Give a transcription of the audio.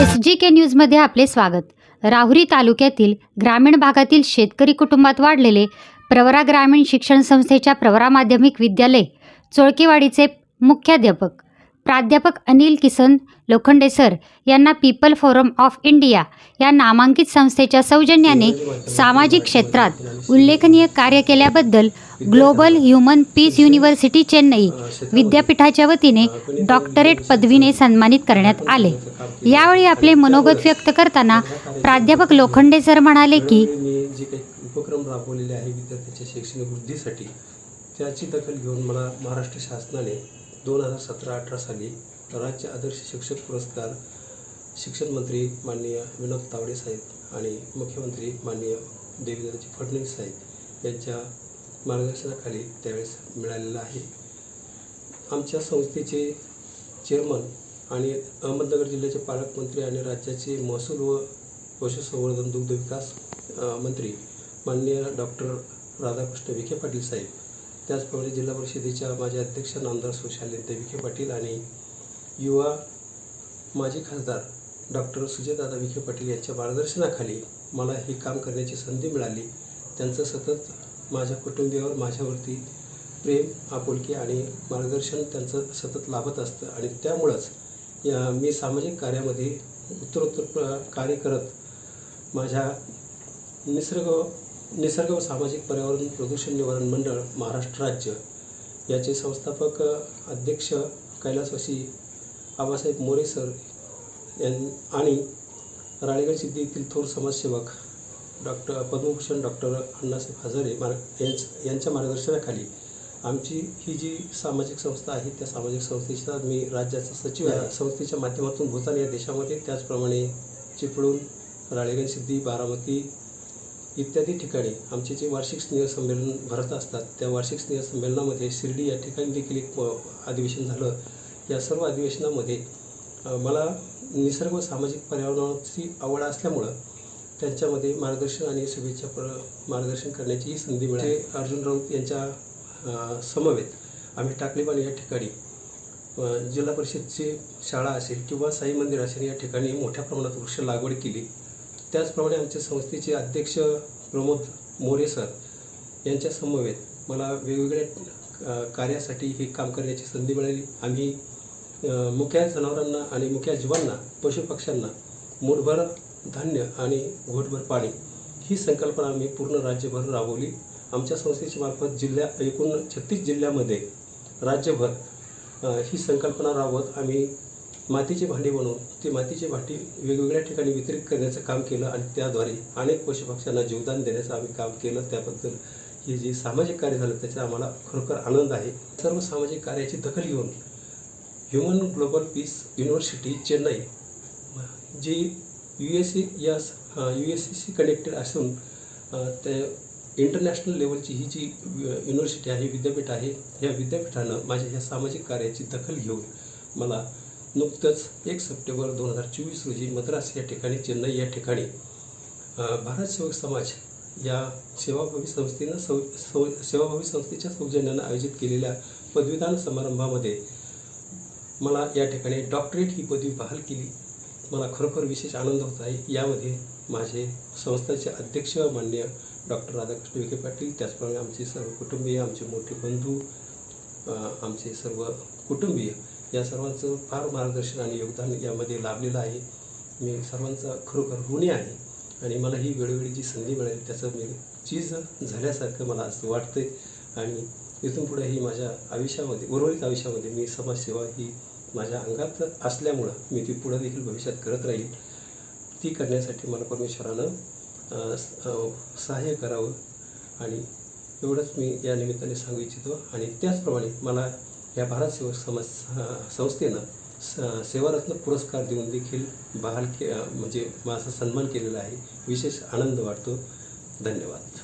S G के न्यूजमध्ये आपले स्वागत. राहुरी तालुक्यातील ग्रामीण भागातील शेतकरी कुटुंबात वाढलेले प्रवरा ग्रामीण शिक्षण संस्थेच्या प्रवरा माध्यमिक विद्यालय चोळकेवाडीचे मुख्याध्यापक प्राध्यापक अनिल किसन लोखंडे सर यांना पीपल फोरम ऑफ इंडिया या नामांकित संस्थेच्या सौजन्याने सामाजिक क्षेत्रात उल्लेखनीय कार्य केल्याबद्दल global human peace university Chennai विद्यापीठाच्या वतीने डॉक्टरेट पदवीने सन्मानित करण्यात आले. यावेळी आपले मनोगत व्यक्त करताना प्राध्यापक लोखंडे सर म्हणाले की जे काही उपक्रम राबवलेले आहे विद्यार्थ्यांच्या शैक्षणिक वृद्धीसाठी त्याची दखल घेऊन मला महाराष्ट्र शासनाने दोन हजार सतरा अठरा साली राज्य आदर्श शिक्षक पुरस्कार शिक्षण मंत्री माननीय विनोद तावडे साहेब आणि मुख्यमंत्री माननीय देवेंद्रजी फडणवीस साहेब यांच्या मार्गदर्शनाखाली त्यावेळेस मिळालेला आहे. आमच्या संस्थेचे चेअरमन आणि अहमदनगर जिल्ह्याचे पालकमंत्री आणि राज्याचे महसूल व पशुसंवर्धन दुग्धविकास मंत्री माननीय डॉक्टर राधाकृष्ण विखे पाटील साहेब त्याचप्रमाणे जिल्हा परिषदेच्या माझे अध्यक्ष नामदार सुशालेंद्र विखे पाटील आणि युवा माजी खासदार डॉक्टर सुजयदादा विखे पाटील यांच्या मार्गदर्शनाखाली मला हे काम करण्याची संधी मिळाली. त्यांचं सतत माझ्या कुटुंबियावर माझ्यावरती प्रेम आपुलकी आणि मार्गदर्शन त्यांचं सतत लाभत असतं आणि त्यामुळंच या मी सामाजिक कार्यामध्ये उत्तरोत्तर प्र- कार्य करत माझ्या निसर्ग निसर्ग व सामाजिक पर्यावरण प्रदूषण निवारण मंडळ महाराष्ट्र राज्य याचे संस्थापक अध्यक्ष कैलासवासी आबासाहेब मोरे सर यां आणि राळेगड सिद्धी येथील थोर समाजसेवक डॉक्टर पद्मभूषण डॉक्टर अण्णासाहेब हजारे मार्ग यांच यांच्या मार्गदर्शनाखाली आमची ही जी सामाजिक संस्था आहे त्या सामाजिक संस्थेचा मी राज्याचा सचिव आहे. संस्थेच्या माध्यमातून भूतान या देशामध्ये त्याचप्रमाणे चिपळूण राळेगण सिद्धी बारामती इत्यादी ठिकाणी आमचे जे वार्षिक स्नेह संमेलन भरत असतात त्या वार्षिक स्नेह संमेलनामध्ये शिर्डी या ठिकाणी देखील एक अधिवेशन झालं. या सर्व अधिवेशनामध्ये मला निसर्ग व सामाजिक पर्यावरणाची आवड असल्यामुळं त्यांच्यामध्ये मार्गदर्शन आणि शुभेच्छा प्र मार्गदर्शन करण्याची ही संधी मिळाली. अर्जुन राऊत यांच्या समवेत आम्ही टाकलीबाण या ठिकाणी जिल्हा परिषदची शाळा असेल किंवा साई मंदिर असेल या ठिकाणी मोठ्या प्रमाणात वृक्ष लागवड केली. त्याचप्रमाणे आमच्या संस्थेचे अध्यक्ष प्रमोद मोरे सर यांच्या समवेत मला वेगवेगळ्या कार्यासाठी हे काम करण्याची संधी मिळाली. आम्ही मुख्या जनावरांना आणि मुख्या जीवांना पशुपक्ष्यांना मूठभर धान्य आणि घोटभर पाणी ही संकल्पना आम्ही पूर्ण राज्यभर राबवली. आमच्या संस्थेच्या मार्फत जिल्ह्या एकूण छत्तीस जिल्ह्यामध्ये राज्यभर ही संकल्पना राबवत आम्ही मातीची भांडी बनवून ती मातीची भांडी वेगवेगळ्या ठिकाणी वितरित करण्याचं काम केलं आणि त्याद्वारे अनेक पशुपक्ष्यांना जीवदान देण्याचं आम्ही काम केलं. त्याबद्दल हे जे सामाजिक कार्य झालं त्याचा आम्हाला खरोखर आनंद आहे. सर्व सामाजिक कार्याची दखल घेऊन human global peace university Chennai जी यू एस सी या यू एस सी कनेक्टेड असून त्या इंटरनॅशनल लेवलची ही जी युनिव्हर्सिटी आहे विद्यापीठ आहे या विद्यापीठानं माझ्या ह्या सामाजिक कार्याची दखल घेऊन मला नुकतंच एक सप्टेंबर दोन हजार चोवीस रोजी मद्रास या ठिकाणी चेन्नई या ठिकाणी भारत सेवक समाज या सेवाभावी संस्थेनं सौ सौ सेवाभावी संस्थेच्या सौजन्यानं आयोजित केलेल्या पदवीदान समारंभामध्ये मला या ठिकाणी डॉक्टरेट ही पदवी बहाल केली. मला खरोखर विशेष आनंद होत आहे. यामध्ये माझे संस्थेचे अध्यक्ष मान्य डॉक्टर राधाकृष्ण विखे पाटील त्याचप्रमाणे आमचे सर्व कुटुंबीय आमचे मोठे बंधू आमचे सर्व कुटुंबीय या सर्वांचं फार मार्गदर्शन आणि योगदान यामध्ये लाभलेलं आहे. मी सर्वांचा खरोखर ऋणी आहे आणि मला ही वेळोवेळी जी संधी मिळेल त्याचं मी चीज झाल्यासारखं मला असं वाटतंय. आणि इथून पुढे ही माझ्या आयुष्यामध्ये उर्वरित आयुष्यामध्ये मी समाजसेवा ही माझ्या अंगात असल्यामुळं मी ती पुढं देखील भविष्यात करत राहील. ती करण्यासाठी मला परमेश्वरानं सहाय्य करावं. आणि एवढंच मी या निमित्ताने सांगू इच्छितो. आणि त्याचप्रमाणे मला या भारत सेवा समज संस्थेनं स सेवारत्न पुरस्कार देऊन देखील बहाल के म्हणजे माझा सन्मान केलेला आहे. विशेष आनंद वाटतो. धन्यवाद.